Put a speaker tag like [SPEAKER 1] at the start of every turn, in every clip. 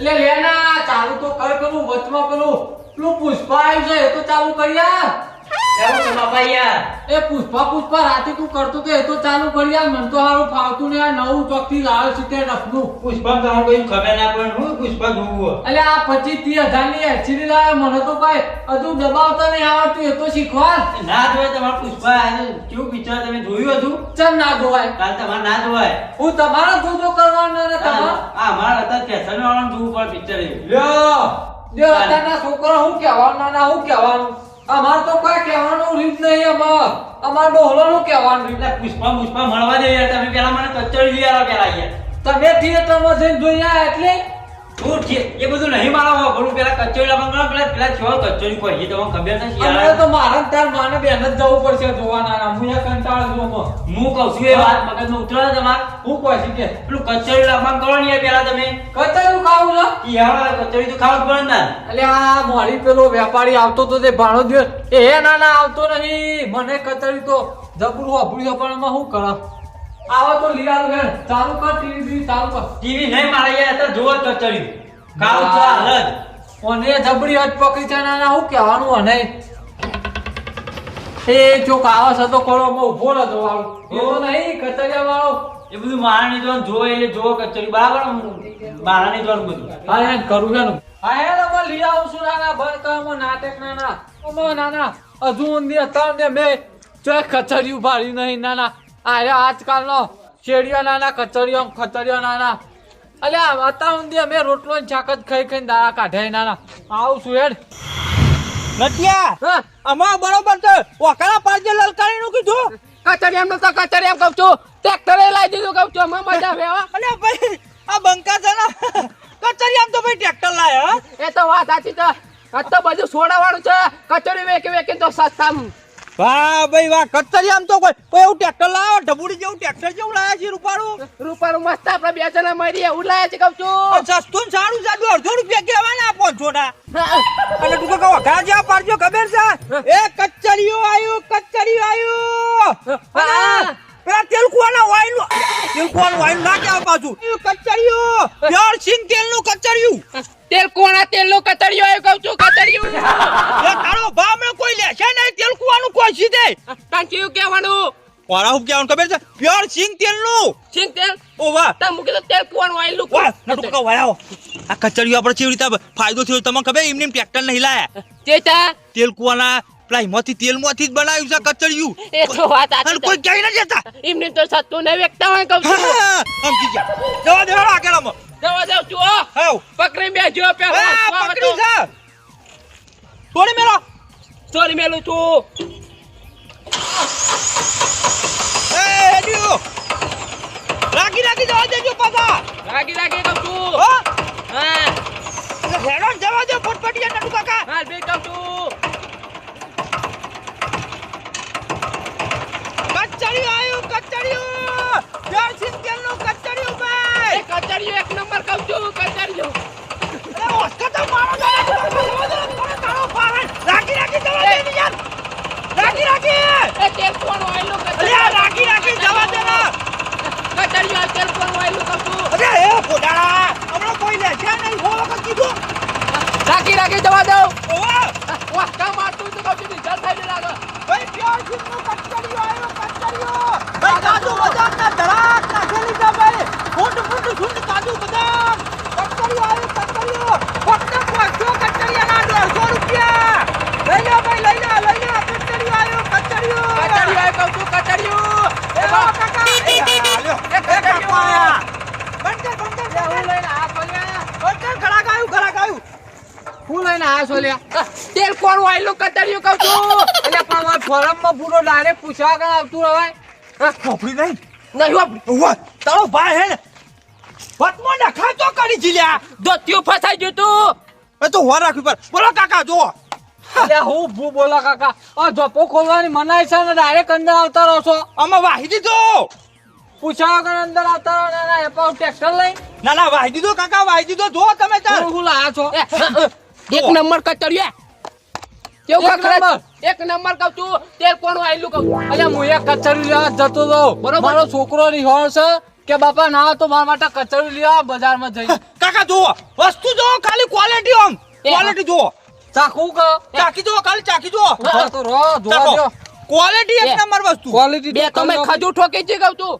[SPEAKER 1] એટલે લેના ચાલુ તો કર પેલું વચમાં પેલું પેલું પુષ્પા આવ્યું છે તો ચાલુ કર્યા
[SPEAKER 2] કેવું છે બાપા યાર.
[SPEAKER 1] એ પુષ્પા પુષ્પા રાતે તું કરતો તો એ તો ચાલુ કર્યા મને તો હારું ફાવતું ને આ નવું ચોકથી લાવે છે તે રફનું.
[SPEAKER 2] પુષ્પા તો હું કઈ ખબર ના પડે. હું પુષ્પા જોવું
[SPEAKER 1] એટલે આ પચીસ ત્રીસ હજારની એચડી લાવે. મને તો કઈ હજુ દબાવતા નહીં આવડતું એ તો શીખવા
[SPEAKER 2] ના જોવાય તમારે પુષ્પા કેવું પિક્ચર તમે જોયું હતું?
[SPEAKER 1] ચમ ના જોવાય?
[SPEAKER 2] કાલ તમારે ના જોવાય.
[SPEAKER 1] હું તમારો જોજો કરવાનો ને તમારો?
[SPEAKER 2] આ અમારા હતા ફેશન વાળાનું જોવું પડે પિક્ચર
[SPEAKER 1] લ્યો. લ્યો અત્યારના છોકરા હું કહેવાનું ના હું કહેવાનું? અમાર તો કોઈ કહેવાનું રીત નહીં અમાર. અમાર ડોહલાનું કહેવાનું રીત
[SPEAKER 2] એટલે પુષ્પા પુષ્પા મળવા દે યાર તમે પેલા મને કચડી આવો પેલા યાર
[SPEAKER 1] તમે થિયેટરમાં જઈને જોઈ આવ્યા એટલે
[SPEAKER 2] તું ઠીક, એ બધું નહીં મારો ભલું પેલા કચોરી લાવવા પેલા પેલા છો કચોરી કોઈ તમને ખબર નથી યાર
[SPEAKER 1] તો મારા ને તાર માને બેન જ જવું પડશે જોવાના ના. હું યા કંટાળ છું
[SPEAKER 2] હું કહું છું એ વાત મગજમાં ઉતરો ને તમારે.
[SPEAKER 1] હું કહું છું કે
[SPEAKER 2] પેલું કચોરી લાવવા કરો ને પેલા તમે.
[SPEAKER 1] કચાયું ખાવું છે
[SPEAKER 2] યાર કચોરી તો ખાવા પડે ને
[SPEAKER 1] એટલે આ મોડી પેલો વેપારી આવતો તો તે ભાણો દિવસ એ હે ના ના આવતો નહીં. મને કચડી તો જબરું અભડ્યું પણ શું કરા? આવો તો આવું હેડ ચાલુ કર ટીવી ચાલુ કર.
[SPEAKER 2] ટીવી નહીં મારે યાર તો જોવો જ કચોરી કાવ ચાલ જ
[SPEAKER 1] ઓને જબરી હજ પકડી છે ના ના હું કહેવાનું અને? એ જો આવે છે તો ખરો માં ઊભો રહેતો વાળો. એવો નહીં કચરિયા વાળો.
[SPEAKER 2] એ બધું મારાની જોન જો એટલે જો કચરી બરાબર મારાની જોન બધું.
[SPEAKER 1] હા એમ કરું છે ને. હા હે અમે લઈ આવું છું નાના ભર કામો નાટક નાના. ઓમો નાના હજુ ઊંધી હતા ને મેં ચોય કચરિયું ભાડી નહીં નાના. અરે આજકાલનો શેડિયો નાના કચરિયો ખચરિયો નાના. અલ્યા હતા ઊંધી અમે રોટલો ને શાક જ ખાઈ ખાઈને દાડા કાઢે નાના. આવું છું હેડ.
[SPEAKER 3] નટિયા અમાર બરોબર છે. વકાલા પાડજે લલકારીનું કીધું.
[SPEAKER 4] કચરિયામનું તો કચરિયામ કહું છું. ટ્રેક્ટરે લાવી દીધું કહું છું. અમે મજા આવે.
[SPEAKER 3] અને ભાઈ આ બંકા છે ને. કચરિયામ તો ભાઈ ટ્રેક્ટર લાયા હા.
[SPEAKER 4] એ તો વાત સાચી છે. આ તો બધું સોડા વાળું છે. કચોરી વેકી વેકી તો સસ્તા
[SPEAKER 3] વાહ ભાઈ વાહ કચરિયામ તો કોઈ કોઈ એવું ટ્રેક્ટર લાવો? ઢબુડી જેવું ટ્રેક્ટર જેવું લાયા છે રૂપાળું?
[SPEAKER 4] રૂપાળું મસ્ત આપણે બે જણા મળી એવું લાયા છે કહું છું.
[SPEAKER 3] સસ્તું ને સારું જાડું અડધો રૂપિયા કહેવાના આપો છોડા અને તું કહો ઘા જ્યાં પાડજો ખબર છે? એ કચરીઓ આવ્યું કચરીઓ
[SPEAKER 4] આવ્યું.
[SPEAKER 3] પેલા તેલ કુવાના વાઈન તેલ કુવાનું વાઈન ના કહેવા પાછું. કચરિયો. પ્યોર સિંગ તેલનું કચરિયું.
[SPEAKER 4] તેલ કોણા તેલનું કચરિયો આવ્યું કહું છું કચરિયું.
[SPEAKER 3] તારો ભાવ મને કોઈ લેશે નહીં તેલ કુવાનું કોઈ સીધે
[SPEAKER 4] ટાંકીયું કહેવાનું.
[SPEAKER 3] કોરા હું કહેવાનું ખબર છે? પ્યોર સિંગ તેલનું
[SPEAKER 4] સિંગ તેલ?
[SPEAKER 3] ઓ વાહ.
[SPEAKER 4] તમે મૂકી દો તેલ કુવાનું વાયલું
[SPEAKER 3] વાહ નટુ કહો વાળાઓ આ કચરિયો આપણે કેવી રીતે ફાયદો થયો તમને ખબર? એમને ટ્રેક્ટર નહીં લાયા.
[SPEAKER 4] તે
[SPEAKER 3] તેલ કુવાના પેલા એમાંથી તેલમાંથી જ બનાવ્યું છે કચડિયું
[SPEAKER 4] એ તો વાત સાચી
[SPEAKER 3] કોઈ કહી ન જતા.
[SPEAKER 4] એમને તો સત્તું ને વ્યક્તા હોય કહું છું.
[SPEAKER 3] સમજી ગયા. જવા દેવા આગળમાં
[SPEAKER 4] જવા દેવ છું હો.
[SPEAKER 3] હાવ
[SPEAKER 4] પકડી બે જો પે
[SPEAKER 3] આ પકડી જા. તોડી મેલો.
[SPEAKER 4] તોડી મેલું છું.
[SPEAKER 3] રાખી રાખી જવા દેજો પાછા
[SPEAKER 4] લાગી લાગી કહું છું
[SPEAKER 3] હો
[SPEAKER 4] હા
[SPEAKER 3] હેડો ને જવા દે ફટફટિયા નટુ કાકા
[SPEAKER 4] હાલ બે કહું છું
[SPEAKER 3] કચરિયું આવ્યું કચરિયું પ્યોર સિંગ તેલનું કચરિયું ભાઈ
[SPEAKER 4] એ કચરિયું એક નંબર કહું છું કચરિયું
[SPEAKER 3] અરે ઓસ્કા તો મારો જવા દે જવા દે થોડો તાળો પાડે રાખી રાખી જવા દે ને યાર રાખી રાખી
[SPEAKER 4] એ તેલ કોણ વાયલું
[SPEAKER 3] અરે આ રાખી રાખી જવા દે ને
[SPEAKER 4] કચરિયું તેલ કોણ વાયલું કહું છું
[SPEAKER 3] અરે એ ફોડાળા હમણાં કોઈ લે છે નહીં હો વખત કીધું
[SPEAKER 4] રાખી રાખી જવા દઉં
[SPEAKER 3] ઓવા
[SPEAKER 4] વાહ કામ મારતું તો કહું છું રિઝલ્ટ થઈ લાગે
[SPEAKER 3] ભાઈ પ્યોર સિંગનું કચરિયું આવ્યો કચરિયું ભાઈ કાજુ બદામ ના ધડાક નાખેલી છે ભાઈ ફૂટ ફૂટ ફૂટ કાજુ બદામ કચરિયું આવ્યું કચરિયું ફક્ત પાંચસો કચરિયાના દોઢસો રૂપિયા લઈ લો ભાઈ લઈ લો લઈ લો કચરિયું આવ્યું કચરિયું
[SPEAKER 4] કચરિયું એ કહું છું કચરિયું
[SPEAKER 3] એ
[SPEAKER 4] એ
[SPEAKER 3] લો
[SPEAKER 4] વાહ
[SPEAKER 3] કાકા એ હાલ્યો
[SPEAKER 4] એ
[SPEAKER 3] એ કાકો આયા બંધ કર બંધ કર
[SPEAKER 4] હું લઈને આ હું આ સોલ્યા? તેલ કોણ વાયલું કચરિયું કહું છું.
[SPEAKER 1] એટલે પણ મારા ફોરમમાં પૂરો ડાયરેક્ટ પૂછવા આવતું રવાય
[SPEAKER 3] ખોપડી નહીં.
[SPEAKER 4] નહીં
[SPEAKER 3] ઉવ્વ, તારો ભાઈ હે ને વતમાં નખા તો કરી જીલ્યા.
[SPEAKER 4] દોત્યો ફસાઈ ગયું તું.
[SPEAKER 3] એ તો હોર રાખવી પર બોલો કાકા જો
[SPEAKER 1] અરે હું ભૂ બોલો કાકા. આ જોપો ખોલવાની મનાય છે ને ડાયરેક્ટ અંદર આવતા રહો છો.
[SPEAKER 3] આમાં વાહી દીધો.
[SPEAKER 1] પૂછાવ વગર અંદર આવતા રહો ના ના એપાવ ટ્રેક્ટર લઈ.
[SPEAKER 3] ના ના વાહી દીધો કાકા વાહી દીધો. જો તમે તાર.
[SPEAKER 1] હું લા છો?
[SPEAKER 4] એક નંબર કચરિયું એ. કેવું નહીં
[SPEAKER 1] પણ
[SPEAKER 4] એક નંબર કહું છું તેલ કોનું આયલું કહું
[SPEAKER 1] અલ્યા હું એક કચરી લેવા જતો હતો.
[SPEAKER 4] બરોબર.
[SPEAKER 1] મારો છોકરો રિહોળ છે કે બાપા ના તો મારા માટે કચરી લેવા બજારમાં જઈ.
[SPEAKER 3] કાકા જુઓ વસ્તુ જુઓ ખાલી ક્વોલિટી આમ. ક્વોલિટી જુઓ.
[SPEAKER 1] ચાખું કે
[SPEAKER 3] ચાકી જુઓ ખાલી ચાકી જુઓ.
[SPEAKER 1] તો રહો જોવા દો
[SPEAKER 3] ક્વોલિટી એક નંબર વસ્તુ.
[SPEAKER 1] ક્વોલિટી
[SPEAKER 4] બે તો મેં ઠોકી છે કહું છું.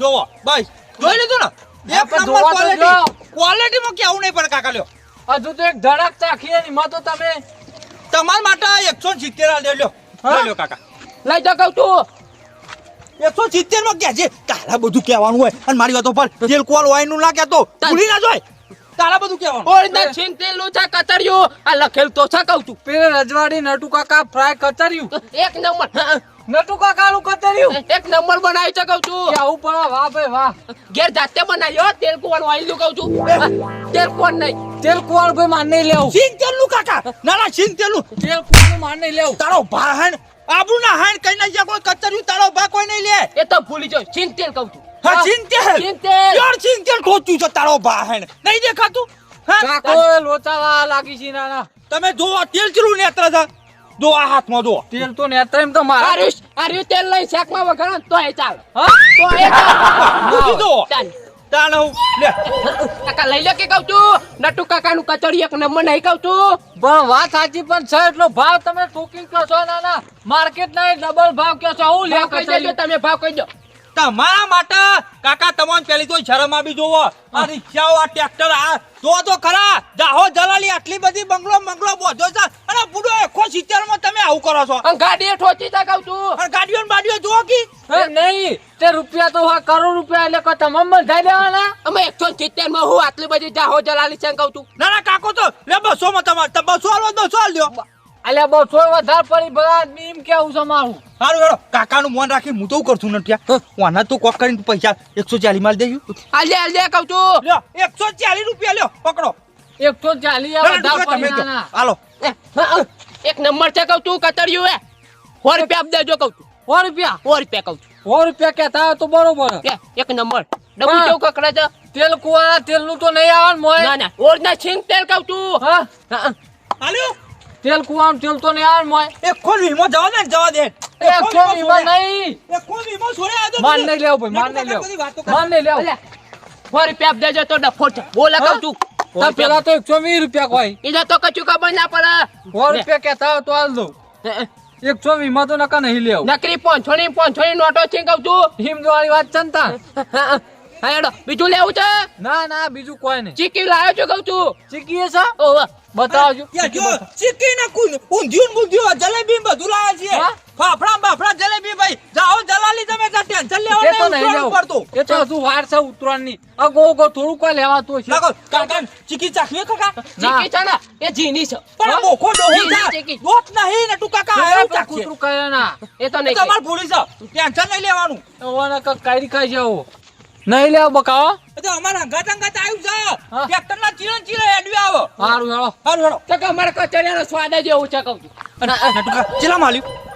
[SPEAKER 3] જોવો બસ. જોઈ લીધું ને? એક નંબર ક્વોલિટી ક્વોલિટીમાં કેવું નહીં પડે કાકા લ્યો.
[SPEAKER 1] હજુ તો એક ધડક ચાખીએ એમાં તો તમે
[SPEAKER 3] તમારા માટે એકસો સિત્તેર લ્યો લ્યો.
[SPEAKER 1] હા?
[SPEAKER 3] લ્યો કાકા.
[SPEAKER 4] લઈ જા કહું તું
[SPEAKER 3] એકસો સિત્તેરમાં કે છે? તારા બધું કહેવાનું હોય. અને મારી વાતો પર તેલ કોલ હોયનું ના કહેતો. ભૂલી ના જોય. તારા બધું કહેવાનું.
[SPEAKER 4] ઓરિજિનલ છીન તેલ લોચા કચરિયું. આ લખેલ તો છે કહું તું
[SPEAKER 1] પેલે રજવાડી નટુ કાકા ફ્રાય કચર્યું.
[SPEAKER 4] એક નંબર. હા,
[SPEAKER 1] કાળું કાકા કચર્યું
[SPEAKER 4] એક નંબર બનાવી છે કહું છું.
[SPEAKER 1] કેવું પણ વાહ ભાઈ વાહ.
[SPEAKER 4] ઘેર જાતે બનાવ્યો તેલ કુવાનું આયલું કહું છું. તેલ કુવાન નહીં.
[SPEAKER 1] તેલ કુવાળ ભાઈ માન નહીં લેવું.
[SPEAKER 3] સિંગ તેલનું કાકા. ના ના સિંગ તેલનું
[SPEAKER 1] તેલ કુવાળ માન નહીં લેવું.
[SPEAKER 3] તારો ભાહન આબુ ના હેન કઈ ના કોઈ કચર્યું તારો ભા કોઈ નહીં લે.
[SPEAKER 4] એ તો ભૂલી જાવ સિંગ તેલ કહું છું.
[SPEAKER 3] હા સિંગ તેલ.
[SPEAKER 4] સિંગ તેલ.
[SPEAKER 3] યાર સિંગ તેલ ખોચું છે તારો ભાહન નહીં દેખાતું? હા.
[SPEAKER 1] કાકો લોચાવા લાગી છે નાના
[SPEAKER 3] તમે જો તેલ ચીલું નેત્ર છે? જો આ હાથમાં જો
[SPEAKER 1] તેલ તો ને એમ તો મારા.
[SPEAKER 4] આર્યુષ આર્યુ તેલ લઈ શાકમાં વઘારો તો એ ચાલ.
[SPEAKER 1] હા?
[SPEAKER 4] તો એ ચાલ. ચાલ.
[SPEAKER 3] તાણ હું લે.
[SPEAKER 4] કાકા લઈ લે કે કહું છું? નટુ કાકાનું કચોરી એક નંબર નહીં કહું છું.
[SPEAKER 1] પણ વાત સાચી પણ છે એટલો ભાવ તમે ટોકિંગ કહો છો નાના. માર્કેટ ના ડબલ ભાવ કહો છો. હું લે
[SPEAKER 4] કહી દેજો તમે ભાવ કહી દો.
[SPEAKER 3] તમારા માટે કાકા તમને પેલી તો શરમ આવી જોવો. આ રિક્ષાઓ આ ટ્રેક્ટર આ જો તો ખરા. જાહો જલાલી આટલી બધી બંગલો બંગલો બોધો છે. અને સિત્તેરમાં તમે આવું કરો છો?
[SPEAKER 4] ગાડીઓ ગાડીએ ઠોચી તા કહું છું.
[SPEAKER 3] અને ગાડીઓ ને બાડીઓ જુઓ કી?
[SPEAKER 1] નહીં તે રૂપિયા તો હા કરોડ રૂપિયા એટલે કોઈ તમામ બંધાઈ લેવાના
[SPEAKER 4] અમે એકસો સિત્તેરમાં હું આટલી બધી જાહો જલાલી છે કહું છું.
[SPEAKER 3] ના ના કાકો તો લે બસો માં તમારે તમે બસો તો બસો આલ્યો
[SPEAKER 1] અલ્યા બસો વધારે પડી ભલા આદમી એમ કેવું છે મારું?
[SPEAKER 3] સારું હેડો કાકાનું મોન રાખી હું તો કરશું ને ત્યાં વાના તો કોક કરીને પૈસા એકસો ચાલીસ માલ દેજો.
[SPEAKER 4] આલે આલે કહું છું.
[SPEAKER 3] લ્યો એકસો ચાલીસ રૂપિયા લ્યો પકડો.
[SPEAKER 1] એકસો ચાલીસ
[SPEAKER 3] હાલો.
[SPEAKER 4] એક નંબર છે કહું તું કતરિયું હે. સો રૂપિયા આપ દેજો કહું તું
[SPEAKER 1] સો રૂપિયા?
[SPEAKER 4] સો રૂપિયા કહું છું.
[SPEAKER 1] સો રૂપિયા કેતા તો બરોબર.
[SPEAKER 4] એક નંબર. ડબલ કેવું કકડે છે?
[SPEAKER 1] તેલ કુવા તેલનું તો નહીં આવે મોય.
[SPEAKER 4] ના ના. ઓરિજિનલ છીંગ તેલ કહું તું.
[SPEAKER 1] હા.
[SPEAKER 4] હા, હા.
[SPEAKER 1] તેલ કુવા તેલ તો નહીં આવે મોય.
[SPEAKER 3] એક ખોલ વીમો જવા દે જવા દે.
[SPEAKER 1] એકસો વીમો નહીં.
[SPEAKER 3] એક ખોલ વીમો છોડે આ તો
[SPEAKER 1] માન નહીં લેવું ભાઈ માન નહીં લેવું. માન નહીં લેવું.
[SPEAKER 4] સો રૂપિયા આપ દેજો તો ડફો છે. બોલા કહું છું.
[SPEAKER 1] તો પેલા તો એકસો વીસ રૂપિયા કોઈ.
[SPEAKER 4] એને તો કચું ખબર ના પડે.
[SPEAKER 1] સો રૂપિયા કેતા હોય તો આલ દઉં.
[SPEAKER 4] હે, માં
[SPEAKER 1] એકસો વીમા તો નકા નહીં લેવ.
[SPEAKER 4] નકરી પોંછોની પોંછોની નોટો છે તું છું.
[SPEAKER 1] હિમદ વાળી વાત ચંતા ને
[SPEAKER 4] હા, હા, બીજું લેવું છે?
[SPEAKER 1] ના ના બીજું કોઈ નહીં.
[SPEAKER 4] ચીકી લાવ્યો છું કહું છું.
[SPEAKER 1] ચીકી છે?
[SPEAKER 4] ઓ
[SPEAKER 1] બતાવજો
[SPEAKER 3] ચીકી ના કુલ ઊંધિયું બુંધિયું જલેબી બધું લાવે છે
[SPEAKER 1] હા?
[SPEAKER 3] ફાફડા બાફડા ટેન્શન
[SPEAKER 1] તો
[SPEAKER 3] લેવાનું
[SPEAKER 1] નહીં
[SPEAKER 3] નહીં
[SPEAKER 1] લેવું
[SPEAKER 3] પડતું
[SPEAKER 1] એ તો હજુ વાર છે ઉતરવાની આ ગો ગો થોડું કોઈ લેવાતું છે
[SPEAKER 3] કાકા ચીકી ચાખીએ કાકા?
[SPEAKER 4] ચીકી છે ને એ જીની છે.
[SPEAKER 3] પણ મોખો ડોહો
[SPEAKER 4] જી, જી,
[SPEAKER 3] છે દોત નહીં ને તું કાકા આવું ચાખીએ
[SPEAKER 1] કૂતરું કરે ના?
[SPEAKER 4] એ તો નહીં
[SPEAKER 3] તમાર ભૂલી છે. ટેન્શન નહીં લેવાનું?
[SPEAKER 1] ઓને ક કાઈ ખાઈ જાવ નહીં લેવ બકાવો?
[SPEAKER 3] તો અમારા અંગાત અંગાત આવ્યું છે. ટ્રેક્ટર ના ચીરણ ચીરે હેડવી આવો. હારું હેડો.
[SPEAKER 4] તો કચરિયાનો સ્વાદ જ એવું છે કહું છું.
[SPEAKER 3] અને ચેલા માલ્યું?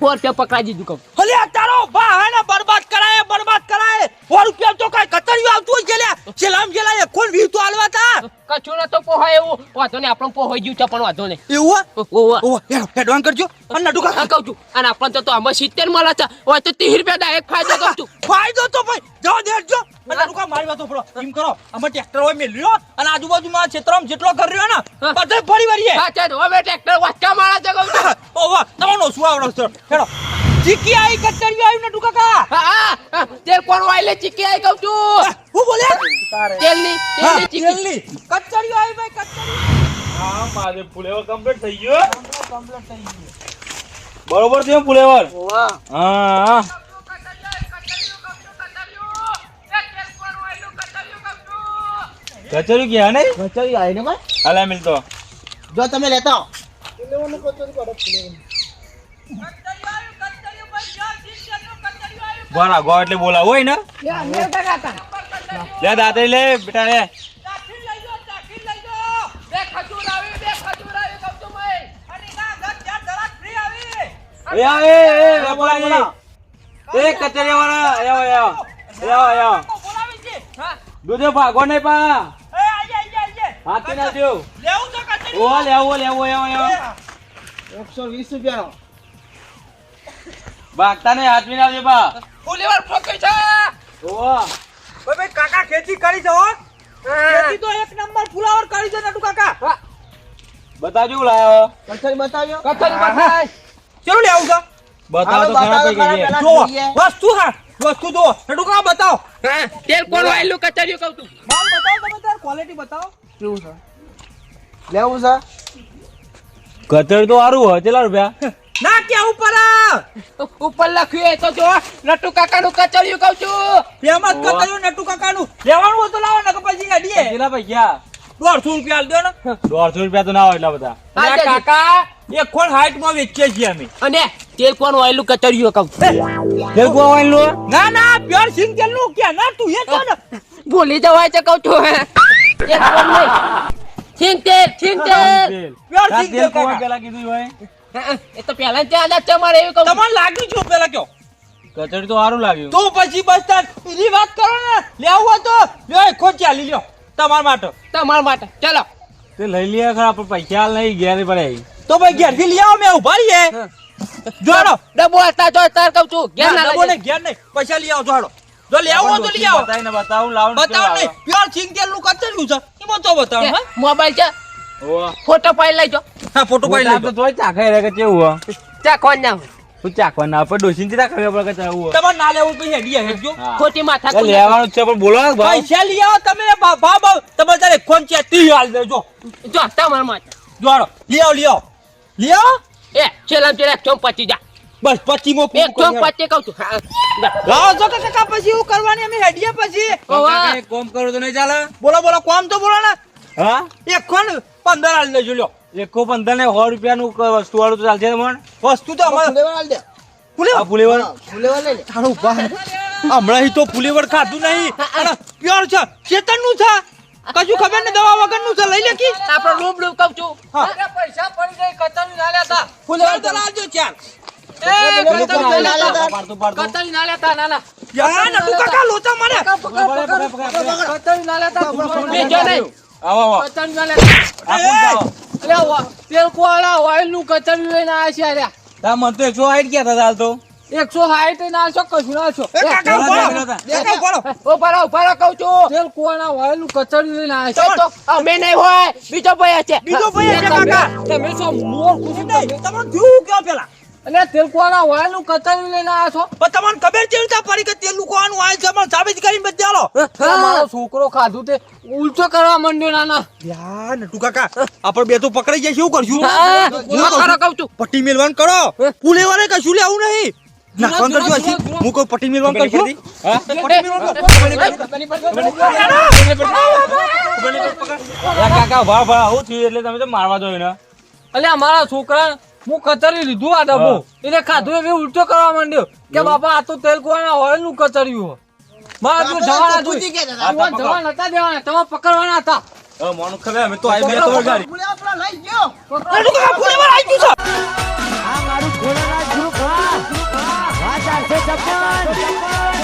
[SPEAKER 4] સો રૂપિયા પકડાઈ દીધું
[SPEAKER 3] આ તારો બા બરબાદ કરાય બરબાદ કરાય. સો રૂપિયા તો કઈ કતર્યું આવતું હોય છે લ્યા ચેલામ ચેલા એક કોણ વીર તો આલવા તા?
[SPEAKER 4] કચું તો પોહા એવું. વાંધો ને આપણો પોહાઈ ગયું છે પણ વાંધો ને
[SPEAKER 3] એવું?
[SPEAKER 4] ઓહો.
[SPEAKER 3] ઓહો હેડો હેડવાન કરજો. અને નટુકા
[SPEAKER 4] હા કહું છું. અને આપણને તો તો આમાં સિત્તેર મળે છે હોય તો ત્રીસ રૂપિયા ડાયરેક્ટ ફાયદો કહું છું.
[SPEAKER 3] ફાયદો તો ભાઈ જાઓ દેજો અને નટુકા મારી વાતો પડો એમ કરો અમે ટ્રેક્ટર હોય મેલ્યો અને આજુબાજુમાં ક્ષેત્રમાં જેટલો કર રહ્યો ને. બધે ફરી વળીએ.
[SPEAKER 4] હા ચાલ હવે ટ્રેક્ટર વાંચકા મારા છે કહું છું.
[SPEAKER 3] ઓહો તમારો શું આવડો છે? હેડો. ચીકી આઈ કચરી આવી ને કાકા.
[SPEAKER 4] કા હા હા, તેલ કોણ વાયલે ચીકી આવી કહું છું.
[SPEAKER 3] હું બોલે?
[SPEAKER 4] તેલની તેલની ચીકી.
[SPEAKER 3] તેલની. કચરી આવી ભાઈ કચરી
[SPEAKER 5] હા મારે ફુલેવર કમ્પ્લીટ થઈ ગયો. બરોબર થયો ફુલેવર હા હા. કચોરી ગયા નહીં?
[SPEAKER 6] કચોરી આવી ને ભાઈ.
[SPEAKER 5] અલા મિલતો
[SPEAKER 6] જો તમે લેતા આવો.
[SPEAKER 5] બરા ગો એટલે બોલાવો હોય ને? લે દાતરી લે બેટા લે.
[SPEAKER 4] બે ખજૂર આવી બે ખજૂર આવી કહું છું મેં
[SPEAKER 5] એ આ, એ એ વેપારી એ કચરિયા વાળા આવો આવો આવો, આવો.
[SPEAKER 3] બોલાવી છે.
[SPEAKER 4] હા.
[SPEAKER 5] દૂધે ભાગો નહીં પા. હાથી ના દ્યો.
[SPEAKER 3] લેવું
[SPEAKER 5] ઓહો લેવો લેવો એવો
[SPEAKER 6] એકસો વીસ રૂપિયાનો.
[SPEAKER 5] ભાગતા નહીં હાથવી ના પા.
[SPEAKER 4] ફુલેવર ફોકી છે.
[SPEAKER 5] ઓહો.
[SPEAKER 3] ભાઈ ભાઈ કાકા ખેતી કરી જો ખેતી તો એક નંબર ફુલાવર કરી છે નટુ કાકા.
[SPEAKER 5] બતાજો લાયો.
[SPEAKER 6] કચરી બતાવ્યો?
[SPEAKER 4] કચરી બતાય.
[SPEAKER 3] કેવું લેવું છે?
[SPEAKER 5] બતાવો તો
[SPEAKER 6] બતાવો
[SPEAKER 5] થઈ.
[SPEAKER 6] પેલા
[SPEAKER 3] જો વસ્તુ હા વસ્તુ જો નટુ કાકા બતાવો.
[SPEAKER 4] હા તેલ કોણ વાયલું કચરિયું કહું તું
[SPEAKER 3] માલ બતાવો તમે તાર ક્વોલિટી બતાવો.
[SPEAKER 6] કેવું છે? લેવું છે?
[SPEAKER 5] કચર તો સારું હોય કેટલા રૂપિયા?
[SPEAKER 3] ના ક્યાં ઉપર!
[SPEAKER 4] ઉપર લખ્યું તો જો નટુ કાકાનું કચરિયું કહું છું.
[SPEAKER 3] ફેમસ કતર્યું નટુ કાકાનું. લેવાનું તો લાવો ને પછી અડીએ
[SPEAKER 5] કેટલા પૈસા
[SPEAKER 3] દોઢસો રૂપિયા આલ દો ને.
[SPEAKER 5] દોઢસો રૂપિયા તો ના હોય એટલા બધા.
[SPEAKER 3] કાકા એક કોણ હાઈટમાં વેચીએ છીએ અમે.
[SPEAKER 4] અને તેલ કોણ વાયેલું કચરિયું કહું.
[SPEAKER 5] તેલ કોણ ઓઇલનું
[SPEAKER 3] ના ના પ્યોર સિંગ તેલનું ક્યાં ના તું એ તો ને.
[SPEAKER 4] ભૂલી જવાય છે કહું છું એક કોણ નહીં. છીંગ તેલ
[SPEAKER 3] પ્યોર સિંગ
[SPEAKER 5] તેલ
[SPEAKER 3] તેલ
[SPEAKER 5] પેલા કીધું હોય.
[SPEAKER 4] એ તો પહેલા જ આદત છે મારે એવું કહું
[SPEAKER 3] તમને લાગ્યું છું પેલા કયો?
[SPEAKER 5] કચડી તો સારું લાગ્યું.
[SPEAKER 3] તો પછી બસ તાર બીજી વાત કરો ને. લેવું હોય તો લ્યો ખોટ ચાલી લ્યો. તમાર માટે.
[SPEAKER 4] તમાર માટે. ચાલો.
[SPEAKER 5] તે લઈ લે ખરા પણ પૈસા હાલ નહીં ઘેર પડે.
[SPEAKER 3] તો ભાઈ ઘેરથી લઈ આવો મેં ઊભા રહીએ જોડો.
[SPEAKER 4] ડબો હતા જો તાર કહું છું ઘેર ના
[SPEAKER 3] ડબો ને ઘેર નહીં. પૈસા લઈ આવો જોડો. જો લેવું હોય તો લઈ આવો.
[SPEAKER 5] બતાવીને બતાવું લાવું ને
[SPEAKER 3] નહીં. પ્યોર સિંગ તેલનું કચડ્યું છે. એમાં તો બતાવો
[SPEAKER 4] મોબાઈલ છે. ફોટો પાડી લેજો.
[SPEAKER 3] હા ફોટો પાડી
[SPEAKER 5] લેજો. તો
[SPEAKER 3] ચા
[SPEAKER 5] તોય ચાખાઈ રહે કે કેવું
[SPEAKER 4] ચાખવા ના.
[SPEAKER 5] તું ચાખવા ના પણ ડોસીનથી ખબર પડે કે ચાવું
[SPEAKER 3] તમારે ના લેવું પછી હેડી હેડજો.
[SPEAKER 4] ખોટી માથા
[SPEAKER 5] કોઈ લેવાનું છે પણ બોલો ભાઈ
[SPEAKER 3] પૈસા લઈ આવો તમે ભાવ ભાવ ભાવ તમે તારે કોણ છે તી હાલ દેજો
[SPEAKER 4] જો. તમાર માથા
[SPEAKER 3] જોડો લઈ આવો લઈ આવો. લઈ આવો.
[SPEAKER 4] એ ચેલા ચેલા ચોમ પચી જા.
[SPEAKER 3] બસ પછી મો
[SPEAKER 4] એક ચોમ પચી કહું છું. હા, જા.
[SPEAKER 3] લાવો જો કે કાકા પછી હું કરવાની? અમે હેડીએ પછી.
[SPEAKER 5] કોમ કરો તો નહીં ચાલે?
[SPEAKER 3] બોલો બોલો કોમ તો બોલો ને.
[SPEAKER 5] હા
[SPEAKER 3] એક ને પંદર હાલ લેજો લ્યો
[SPEAKER 5] એકો પંદર ને સો રૂપિયા નું વસ્તુ વાળું તો ચાલશે પણ
[SPEAKER 3] વસ્તુ તો અમારે
[SPEAKER 6] ફુલેવર દે
[SPEAKER 5] ફુલેવર
[SPEAKER 6] ફુલેવર લઈ લે
[SPEAKER 3] તારું બા હમણાં તો ફુલેવર ખાધું નહીં અને પ્યોર છે ચેતનનું છે કશું ખબર ને દવા વગરનું છે લઈ લે કી
[SPEAKER 4] આપણો રૂબ રૂબ કહું છું
[SPEAKER 1] પૈસા પડી ગઈ કતલ ના લેતા
[SPEAKER 3] ફુલેવર તો લાવજો ચાલ
[SPEAKER 4] એ કચરી ના
[SPEAKER 6] ના
[SPEAKER 4] લેતા. કચરી ના લેતા ના ના
[SPEAKER 3] યાર નટુ કાકા લોચા મારે
[SPEAKER 1] કચરી ના લેતા
[SPEAKER 5] આવો આવો.
[SPEAKER 1] કચરી ના લેતા
[SPEAKER 5] આ કોણ ચાલો?
[SPEAKER 1] અરે તેલ કોળા ઓઇલનું કતન લઈને આવ્યા છે અરે.
[SPEAKER 5] તા મન તો એકસો સાઠ ગયા હતા હાલ તો.
[SPEAKER 1] એકસો સાઠ નાખશો કશું નાખશો
[SPEAKER 3] એ કાકા
[SPEAKER 5] બોલો,
[SPEAKER 3] બોલો
[SPEAKER 4] ઊભા રહો, કહું છું.
[SPEAKER 1] તેલ કોળા ઓઇલનું કતન લઈને
[SPEAKER 4] એ
[SPEAKER 1] આવ્યા
[SPEAKER 4] તો અમે નહીં હોય બીજો ભાઈ છે.
[SPEAKER 3] બીજો ભાઈ છે
[SPEAKER 1] છે
[SPEAKER 3] કાકા.
[SPEAKER 1] તમે- તમે શું મોર ખુશી
[SPEAKER 3] નહીં તમને થયું કયો પેલા?
[SPEAKER 1] અને તેલ કોળા ઓઇલનું કચરી લઈને આવ્યા છો?
[SPEAKER 3] પણ તમને ખબર કેવી રીતે પડી કે તેલનું આય છે પણ સાબિત કરી મત આલો
[SPEAKER 1] મારો છોકરો ખાધું તે ઉલટો કરવા માંડ્યો નાના.
[SPEAKER 3] યાર નટુ કાકા આપણે બે તો પકડાઈ જાય શું કરશું?
[SPEAKER 4] હું કરો કહું છું
[SPEAKER 3] પટ્ટી મેલવાન કરો. પુલેવારે કશું લેવું નહીં. નાખવાનું કરજો હજી. હું કહું પટ્ટી મેલવાન કરશું?
[SPEAKER 5] હા?
[SPEAKER 3] પટ્ટી મેલવાન
[SPEAKER 5] કાકા ભા ભા આવું થયું એટલે તમે તો મારવા દો એને.
[SPEAKER 1] અલ્યા મારા છોકરા હું કચરી લીધું આ ડબ્બો. એટલે ખાધું એ ઉલટો કરવા માંડ્યો. કે બાપા આ તો તેલ કુવાના ઓઇલનું કચર્યું મારા તું જવાના હતું.
[SPEAKER 6] પૂછી હતા.
[SPEAKER 1] તમારે દેવાના તમે પકડવાના હતા.
[SPEAKER 5] મોનું ખબર અમે તો આવી બે તો વગાડી.
[SPEAKER 6] લઈ ગયો.
[SPEAKER 3] નટુ કાકા પુલેવાર આવી ગયું. છે
[SPEAKER 7] આ મારું ઘોડાના ગ્રુપ હા ગ્રુપ હા ચારસો છપ્પન